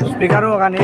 স্পিকারও ওখানে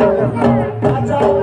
জগন্নাথ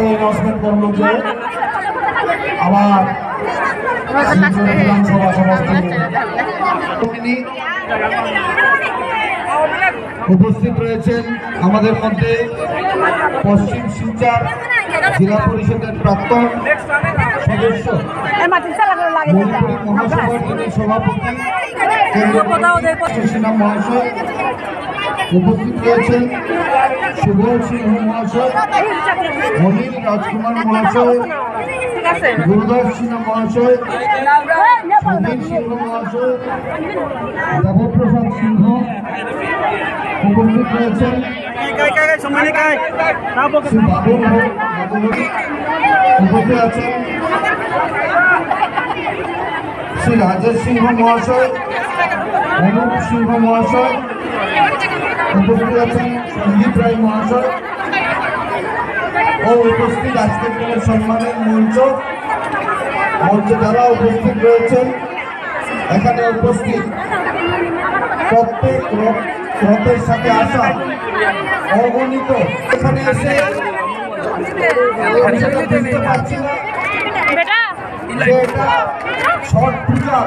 অ্যানাউন্সমেন্ট করল যে বিধানসভা সমষ্টি উপস্থিত রয়েছেন আমাদের মধ্যে পশ্চিম শিলচর জেলা পরিষদের প্রাক্তন সদস্য মহাসভার সভাপতি মহাশয় উপস্থিত রয়েছেন সুবোধ সিংহ মহাশয় অনিল রাজকুমার মহাশয় গুরুদাস সিংহ মহাশয় স্বাধীন সিংহ মহাশয় দেবপ্রসাদ সিংহ উপস্থিত রয়েছেন। উপস্থিত আছেন। শ্রী রাজেশ সিংহ মহাশয়, অনুপ সিংহ মহাশয় উপস্থিত আছেন সন্দীপ রায় মহাশয় ও উপস্থিত আজকের দিনের সম্মানের মঞ্চ মঞ্চে যারা উপস্থিত রয়েছেন এখানে উপস্থিত প্রত্যেক রথের সাথে আসা অগণিত এখানে এসে বুঝতে না ছট পূজা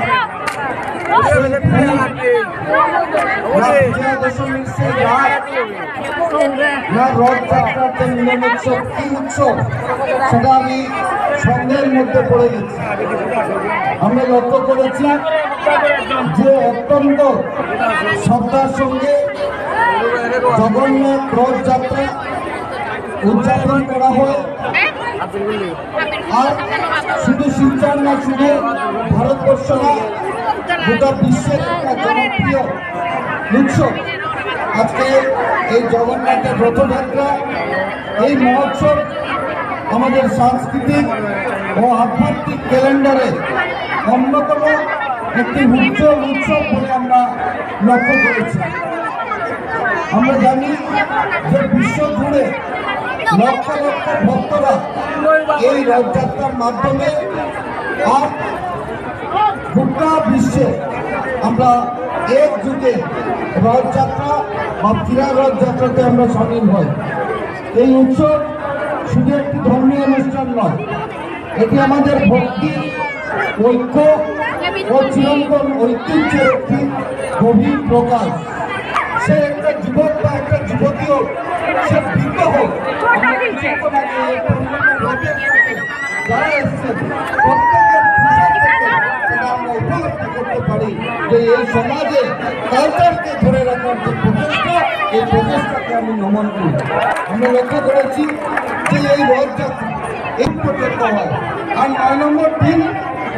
না রথযাত্রার যে মিলন উৎসব কি সেটা আমি সন্দেহের মধ্যে পড়ে গেছি আমরা লক্ষ্য করেছি যে অত্যন্ত শ্রদ্ধার সঙ্গে জগন্নাথ রথযাত্রা উদযাপন করা হয়। আর শুধু শিলচর না, শুধু ভারতবর্ষ না, গোটা বিশ্বের একটা জনপ্রিয় উৎসব আজকে এই জগন্নাথের রথযাত্রা, এই মহোৎসব আমাদের সাংস্কৃতিক ও আধ্যাত্মিক ক্যালেন্ডারে অন্যতম একটি উজ্জ্বল উৎসব বলে আমরা লক্ষ্য করেছি। আমরা জানি যে বিশ্ব জুড়ে লক্ষ লক্ষ ভক্তরা এই রথযাত্রার মাধ্যমে আর গোটা বিশ্বে আমরা এক যুগে রথযাত্রা বা ফিরা রথযাত্রাতে আমরা সামিল হই। এই উৎসব শুধু একটি ধর্মীয় অনুষ্ঠান নয়, এটি আমাদের ভক্তি, ঐক্য ও চিরন্তন ঐতিহ্যের একটি গভীর প্রকাশ। সে একটা যুবক বা একটা যুবতী হোক সে যারা এসেছেন উপলব্ধি করতে পারি যে এই সমাজে কালচারকে ধরে রাখার যে প্রচেষ্টা এই প্রচেষ্টাকে আমি নমন করি আমরা লক্ষ্য করেছি যে এই রথযাত্রা এই পর্যন্ত হয়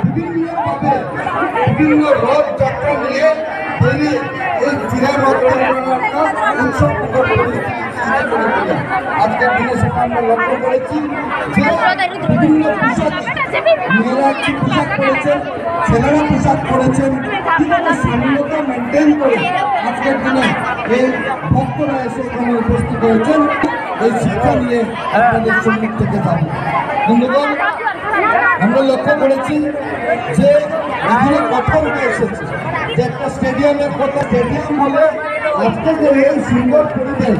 বিভিন্ন রথযাত্রা নিয়ে বেরিয়ে এই চিরা রথযাত্রা উৎসব সৃষ্টি করে তোলে। আজকের দিনে সেটা আমরা লক্ষ্য করেছি যে বিভিন্ন পোশাক মেয়েরা একটি পোশাক পরেছেন, ছেলেরা পোশাক পরেছেন, কীভাবে সাম্যতা মেনটেন করে আজকের দিনে এই ভক্তরা এসে এখানে উপস্থিত হয়েছেন, এই শিক্ষা নিয়ে আপনাদের সম্মুখ থেকে যাব। বন্ধুগণ, আমরা লক্ষ্য করেছি যে এখানে কথা এসেছে, যে একটা স্টেডিয়ামের কথা স্টেডিয়াম হলে আজকে যে এই সুন্দর পরিবেশ